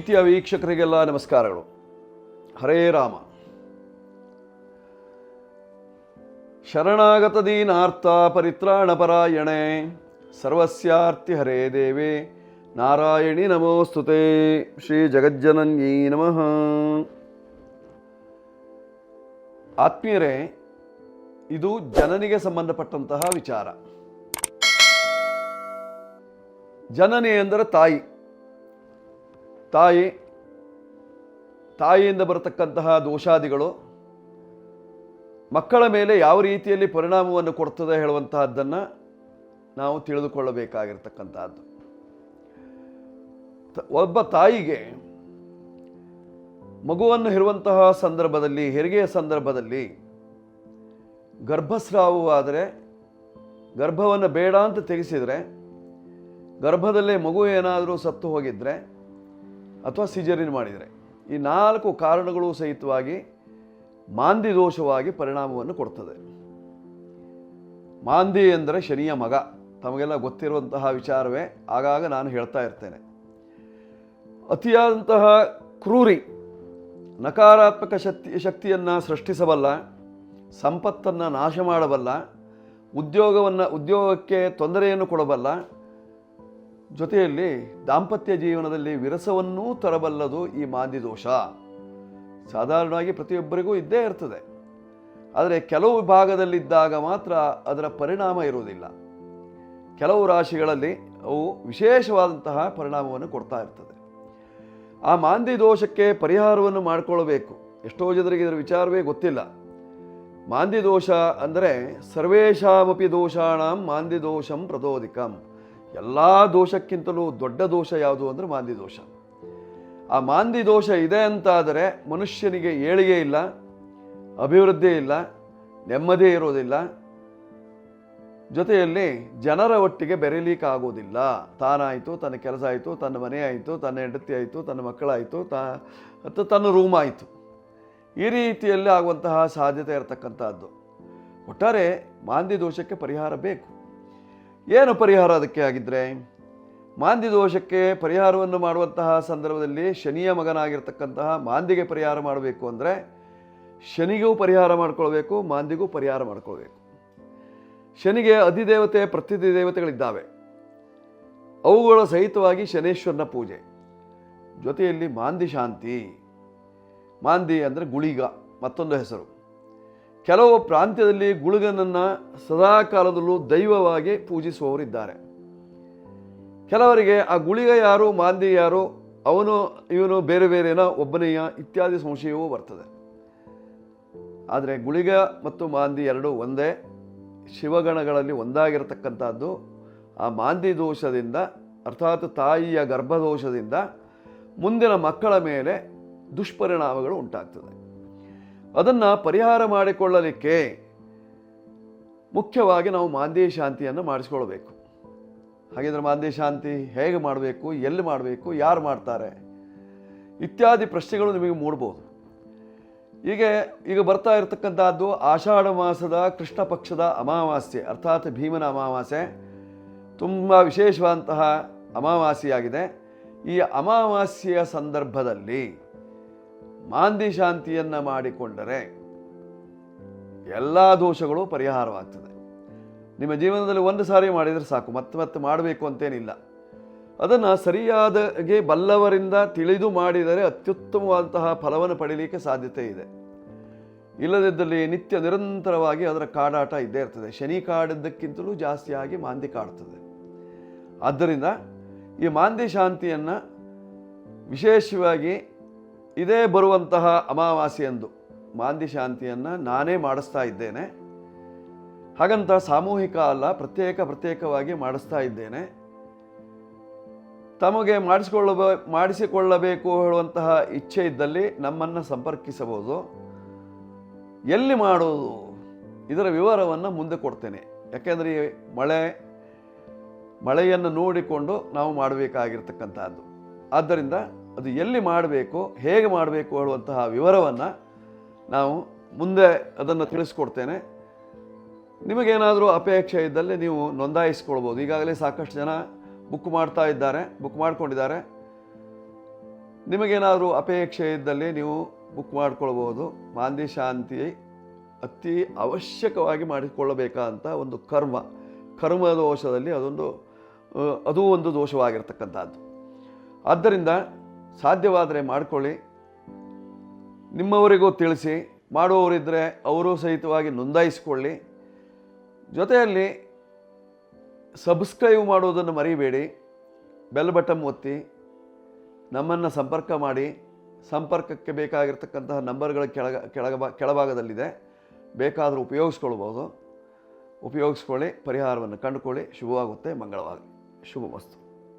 ಪ್ರೀತಿಯ ವೀಕ್ಷಕರಿಗೆಲ್ಲ ನಮಸ್ಕಾರಗಳು. ಹರೇ ರಾಮ. ಶರಣಾಗತ ದೀನಾರ್ಥ ಪರಿತ್ರಾಣ ಪರಾಯಣೆ ಸರ್ವಸ್ಯಾರ್ತಿ ಹರೇ ದೇವೆ. ನಾರಾಯಣಿ ನಮೋಸ್ತುತೆ ಶ್ರೀ ಜಗಜ್ಜನನ್ಯೈ ನಮಃ. ಆತ್ಮೀಯರೇ, ಇದು ಜನನಿಗೆ ಸಂಬಂಧಪಟ್ಟಂತಹ ವಿಚಾರ. ಜನನಿ ಅಂದರೆ ತಾಯಿ. ತಾಯಿ, ತಾಯಿಯಿಂದ ಬರತಕ್ಕಂತಹ ದೋಷಾದಿಗಳು ಮಕ್ಕಳ ಮೇಲೆ ಯಾವ ರೀತಿಯಲ್ಲಿ ಪರಿಣಾಮವನ್ನು ಕೊಡ್ತದೆ ಹೇಳುವಂತಹದ್ದನ್ನು ನಾವು ತಿಳಿದುಕೊಳ್ಳಬೇಕಾಗಿರ್ತಕ್ಕಂತಹದ್ದು. ಒಬ್ಬ ತಾಯಿಗೆ ಮಗುವನ್ನು ಇರುವಂತಹ ಸಂದರ್ಭದಲ್ಲಿ, ಹೆರಿಗೆಯ ಸಂದರ್ಭದಲ್ಲಿ ಗರ್ಭಸ್ರಾವವಾದರೆ, ಗರ್ಭವನ್ನು ಬೇಡ ಅಂತ ತೆಗೆಸಿದರೆ, ಗರ್ಭದಲ್ಲೇ ಮಗು ಏನಾದರೂ ಸತ್ತು ಹೋಗಿದ್ರೆ ಅಥವಾ ಸಿಜರಿನ್ ಮಾಡಿದರೆ. ಈ ನಾಲ್ಕು ಕಾರಣಗಳು ಸಹಿತವಾಗಿ ಮಾಂದಿ ದೋಷವಾಗಿ ಪರಿಣಾಮವನ್ನು ಕೊಡ್ತದೆ. ಮಾಂದಿ ಎಂದರೆ ಶನಿಯ ಮಗ. ತಮಗೆಲ್ಲ ಗೊತ್ತಿರುವಂತಹ ವಿಚಾರವೇ. ಆಗಾಗ ನಾನು ಹೇಳ್ತಾ ಇರ್ತೇನೆ. ಅತಿಯಾದಂತಹ ಕ್ರೂರಿ, ನಕಾರಾತ್ಮಕ ಶಕ್ತಿ, ಶಕ್ತಿಯನ್ನು ಸೃಷ್ಟಿಸಬಲ್ಲ, ಸಂಪತ್ತನ್ನು ನಾಶ ಮಾಡಬಲ್ಲ, ಉದ್ಯೋಗವನ್ನು, ಉದ್ಯೋಗಕ್ಕೆ ತೊಂದರೆಯನ್ನು ಕೊಡಬಲ್ಲ ಜೊತೆಯಲ್ಲಿ ದಾಂಪತ್ಯ ಜೀವನದಲ್ಲಿ ವಿರಸವನ್ನೂ ತರಬಲ್ಲದು ಈ ಮಾಂದಿ ದೋಷ. ಸಾಧಾರಣವಾಗಿ ಪ್ರತಿಯೊಬ್ಬರಿಗೂ ಇದ್ದೇ ಇರ್ತದೆ. ಆದರೆ ಕೆಲವು ಭಾಗದಲ್ಲಿದ್ದಾಗ ಮಾತ್ರ ಅದರ ಪರಿಣಾಮ ಇರುವುದಿಲ್ಲ. ಕೆಲವು ರಾಶಿಗಳಲ್ಲಿ ಅವು ವಿಶೇಷವಾದಂತಹ ಪರಿಣಾಮವನ್ನು ಕೊಡ್ತಾ ಇರ್ತದೆ. ಆ ಮಾಂದಿ ದೋಷಕ್ಕೆ ಪರಿಹಾರವನ್ನು ಮಾಡಿಕೊಳ್ಳಬೇಕು ಎಷ್ಟೋ ಜನರಿಗೆ ಇದರ ವಿಚಾರವೇ ಗೊತ್ತಿಲ್ಲ. ಮಾಂದಿ ದೋಷ ಅಂದರೆ ಸರ್ವೇಷಾಮಪಿ ದೋಷಾಣಂ ಮಾಂದಿ ದೋಷಂ ಪ್ರದೋದಿಕಂ ಎಲ್ಲ ದೋಷಕ್ಕಿಂತಲೂ ದೊಡ್ಡ ದೋಷ ಯಾವುದು ಅಂದರೆ ಮಾಂದಿ ದೋಷ. ಆ ಮಾಂದಿ ದೋಷ ಇದೆ ಅಂತಾದರೆ ಮನುಷ್ಯನಿಗೆ ಏಳಿಗೆ ಇಲ್ಲ, ಅಭಿವೃದ್ಧಿ ಇಲ್ಲ, ನೆಮ್ಮದಿ ಇರೋದಿಲ್ಲ. ಜೊತೆಯಲ್ಲಿ ಜನರ ಒಟ್ಟಿಗೆ ಬೆರೀಲಿಕ್ಕಾಗೋದಿಲ್ಲ. ತಾನಾಯಿತು, ತನ್ನ ಕೆಲಸ ಆಯಿತು, ತನ್ನ ಮನೆ ಆಯಿತು, ತನ್ನ ಹೆಂಡತಿ ಆಯಿತು, ತನ್ನ ಮಕ್ಕಳಾಯಿತು, ತಾ ಅಥವಾ ತನ್ನ ರೂಮ್ ಆಯಿತು. ಈ ರೀತಿಯಲ್ಲಿ ಆಗುವಂತಹ ಸಾಧ್ಯತೆ ಇರತಕ್ಕಂಥದ್ದು. ಒಟ್ಟಾರೆ ಮಾಂದಿ ದೋಷಕ್ಕೆ ಪರಿಹಾರ ಬೇಕು. ಏನು ಪರಿಹಾರ ಅದಕ್ಕೆ ಆಗಿದ್ದರೆ ಮಾಂದಿ ದೋಷಕ್ಕೆ ಪರಿಹಾರವನ್ನು ಮಾಡುವಂತಹ ಸಂದರ್ಭದಲ್ಲಿ ಶನಿಯ ಮಗನಾಗಿರ್ತಕ್ಕಂತಹ ಮಾಂದಿಗೆ ಪರಿಹಾರ ಮಾಡಬೇಕು ಅಂದರೆ ಶನಿಗೂ ಪರಿಹಾರ ಮಾಡ್ಕೊಳ್ಬೇಕು, ಮಾಂದಿಗೂ ಪರಿಹಾರ ಮಾಡ್ಕೊಳ್ಬೇಕು. ಶನಿಗೆ ಅಧಿದೇವತೆ ಪ್ರತಿಧಿ ದೇವತೆಗಳಿದ್ದಾವೆ. ಅವುಗಳ ಸಹಿತವಾಗಿ ಶನೇಶ್ವರನ ಪೂಜೆ. ಜೊತೆಯಲ್ಲಿ ಮಾಂದಿ ಶಾಂತಿ. ಮಾಂದಿ ಅಂದರೆ ಗುಳಿಗ, ಮತ್ತೊಂದು ಹೆಸರು. ಕೆಲವು ಪ್ರಾಂತ್ಯದಲ್ಲಿ ಗುಳುಗನನ್ನು ಸದಾ ಕಾಲದಲ್ಲೂ ದೈವವಾಗಿ ಪೂಜಿಸುವವರಿದ್ದಾರೆ. ಕೆಲವರಿಗೆ ಆ ಗುಳಿಗ ಯಾರು, ಮಾಂದಿ ಯಾರು, ಅವನು, ಇವನು ಬೇರೆ ಬೇರೆನ, ಒಬ್ಬನೆಯ ಇತ್ಯಾದಿ ಸಂಶಯವೂ ಬರ್ತದೆ ಆದರೆ ಗುಳಿಗ ಮತ್ತು ಮಾಂದಿ ಎರಡೂ ಒಂದೇ, ಶಿವಗಣಗಳಲ್ಲಿ ಒಂದಾಗಿರತಕ್ಕಂಥದ್ದು. ಆ ಮಾಂದಿ ದೋಷದಿಂದ, ಅರ್ಥಾತ್ ತಾಯಿಯ ಗರ್ಭದೋಷದಿಂದ, ಮುಂದಿನ ಮಕ್ಕಳ ಮೇಲೆ ದುಷ್ಪರಿಣಾಮಗಳು ಉಂಟಾಗ್ತದೆ. ಅದನ್ನು ಪರಿಹಾರ ಮಾಡಿಕೊಳ್ಳಲಿಕ್ಕೆ ಮುಖ್ಯವಾಗಿ ನಾವು ಮಾಂದೇ ಶಾಂತಿಯನ್ನು ಮಾಡಿಸ್ಕೊಳ್ಬೇಕು. ಹಾಗಿದ್ರೆ ಮಾಂದೇ ಶಾಂತಿ ಹೇಗೆ ಮಾಡಬೇಕು, ಎಲ್ಲಿ ಮಾಡಬೇಕು, ಯಾರು ಮಾಡ್ತಾರೆ ಇತ್ಯಾದಿ ಪ್ರಶ್ನೆಗಳು ನಿಮಗೆ ಮೂಡ್ಬೋದು. ಹೀಗೆ ಈಗ ಬರ್ತಾ ಇರತಕ್ಕಂಥದ್ದು ಆಷಾಢ ಮಾಸದ ಕೃಷ್ಣ ಪಕ್ಷದ ಅಮಾವಾಸ್ಯೆ, ಅರ್ಥಾತ್ ಭೀಮನ ಅಮಾವಾಸ್ಯೆ. ತುಂಬ ವಿಶೇಷವಾದಂತಹ ಅಮಾವಾಸ್ಯೆಯಾಗಿದೆ. ಈ ಅಮಾವಾಸ್ಯೆಯ ಸಂದರ್ಭದಲ್ಲಿ ಮಾಂದಿ ಶಾಂತಿಯನ್ನು ಮಾಡಿಕೊಂಡರೆ ಎಲ್ಲ ದೋಷಗಳು ಪರಿಹಾರವಾಗ್ತದೆ. ನಿಮ್ಮ ಜೀವನದಲ್ಲಿ ಒಂದು ಸಾರಿ ಮಾಡಿದರೆ ಸಾಕು, ಮತ್ತೆ ಮತ್ತೆ ಮಾಡಬೇಕು ಅಂತೇನಿಲ್ಲ. ಅದನ್ನು ಸರಿಯಾದಗೆ ಬಲ್ಲವರಿಂದ ತಿಳಿದು ಮಾಡಿದರೆ ಅತ್ಯುತ್ತಮವಾದಂತಹ ಫಲವನ್ನು ಪಡೀಲಿಕ್ಕೆ ಸಾಧ್ಯತೆ ಇದೆ. ಇಲ್ಲದಿದ್ದಲ್ಲಿ ನಿತ್ಯ ನಿರಂತರವಾಗಿ ಅದರ ಕಾಡಾಟ ಇದ್ದೇ ಇರ್ತದೆ. ಶನಿ ಕಾಡಿದ್ದಕ್ಕಿಂತಲೂ ಜಾಸ್ತಿಯಾಗಿ ಮಾಂದಿ ಕಾಡ್ತದೆ. ಆದ್ದರಿಂದ ಈ ಮಾಂದಿ ಶಾಂತಿಯನ್ನು ವಿಶೇಷವಾಗಿ ಇದೇ ಬರುವಂತಹ ಅಮಾವಾಸ್ಯೆಯಂದು ಮಾಂದಿ ಶಾಂತಿಯನ್ನು ನಾನೇ ಮಾಡಿಸ್ತಾ ಇದ್ದೇನೆ. ಹಾಗಂತ ಸಾಮೂಹಿಕ ಅಲ್ಲ, ಪ್ರತ್ಯೇಕ ಪ್ರತ್ಯೇಕವಾಗಿ ಮಾಡಿಸ್ತಾ ಇದ್ದೇನೆ. ತಮಗೆ ಮಾಡಿಸಿಕೊಳ್ಳಬ, ಮಾಡಿಸಿಕೊಳ್ಳಬೇಕು ಹೇಳುವಂತಹ ಇಚ್ಛೆ ಇದ್ದಲ್ಲಿ ನಮ್ಮನ್ನು ಸಂಪರ್ಕಿಸಬಹುದು. ಎಲ್ಲಿ ಮಾಡುವುದು? ಇದರ ವಿವರವನ್ನು ಮುಂದೆ ಕೊಡ್ತೇನೆ. ಯಾಕೆಂದರೆ ಮಳೆ, ಮಳೆಯನ್ನು ನೋಡಿಕೊಂಡು ನಾವು ಮಾಡಬೇಕಾಗಿರ್ತಕ್ಕಂಥದ್ದು ಆದ್ದರಿಂದ ಅದು ಎಲ್ಲಿ ಮಾಡಬೇಕು, ಹೇಗೆ ಮಾಡಬೇಕು ಹೇಳುವಂತಹ ವಿವರವನ್ನು ನಾವು ಮುಂದೆ ಅದನ್ನು ತಿಳಿಸ್ಕೊಡ್ತೇನೆ. ನಿಮಗೇನಾದರೂ ಅಪೇಕ್ಷೆ ಇದ್ದಲ್ಲಿ ನೀವು ನೋಂದಾಯಿಸ್ಕೊಳ್ಬೋದು. ಈಗಾಗಲೇ ಸಾಕಷ್ಟು ಜನ ಬುಕ್ ಮಾಡ್ತಾ ಇದ್ದಾರೆ, ಬುಕ್ ಮಾಡ್ಕೊಂಡಿದ್ದಾರೆ. ನಿಮಗೇನಾದರೂ ಅಪೇಕ್ಷೆ ಇದ್ದಲ್ಲಿ ನೀವು ಬುಕ್ ಮಾಡಿಕೊಳ್ಬೋದು. ಮಾಂದಿ ಶಾಂತಿ ಅತಿ ಅವಶ್ಯಕವಾಗಿ ಮಾಡಿಕೊಳ್ಳಬೇಕಾದಂಥ ಒಂದು ಕರ್ಮ ಕರ್ಮ ದೋಷದಲ್ಲಿ ಅದೊಂದು, ಅದೂ ಒಂದು ದೋಷವಾಗಿರ್ತಕ್ಕಂಥದ್ದು. ಆದ್ದರಿಂದ ಸಾಧ್ಯವಾದರೆ ಮಾಡಿಕೊಳ್ಳಿ. ನಿಮ್ಮವರಿಗೂ ತಿಳಿಸಿ ಮಾಡುವವರಿದ್ದರೆ ಅವರು ಸಹಿತವಾಗಿ ನೋಂದಾಯಿಸಿಕೊಳ್ಳಿ. ಜೊತೆಯಲ್ಲಿ ಸಬ್ಸ್ಕ್ರೈಬ್ ಮಾಡುವುದನ್ನು ಮರಿಬೇಡಿ. ಬೆಲ್ ಬಟನ್ ಒತ್ತಿ, ನಮ್ಮನ್ನು ಸಂಪರ್ಕ ಮಾಡಿ. ಸಂಪರ್ಕಕ್ಕೆ ಬೇಕಾಗಿರ್ತಕ್ಕಂತಹ ನಂಬರ್ಗಳ ಕೆಳಗ ಕೆಳಗ ಕೆಳಭಾಗದಲ್ಲಿದೆ. ಬೇಕಾದರೂ ಉಪಯೋಗಿಸ್ಕೊಳ್ಬೋದು. ಉಪಯೋಗಿಸ್ಕೊಳ್ಳಿ, ಪರಿಹಾರವನ್ನು ಕಂಡುಕೊಳ್ಳಿ. ಶುಭವಾಗುತ್ತೆ, ಮಂಗಳವಾಗಲಿ. ಶುಭ ವಸ್ತು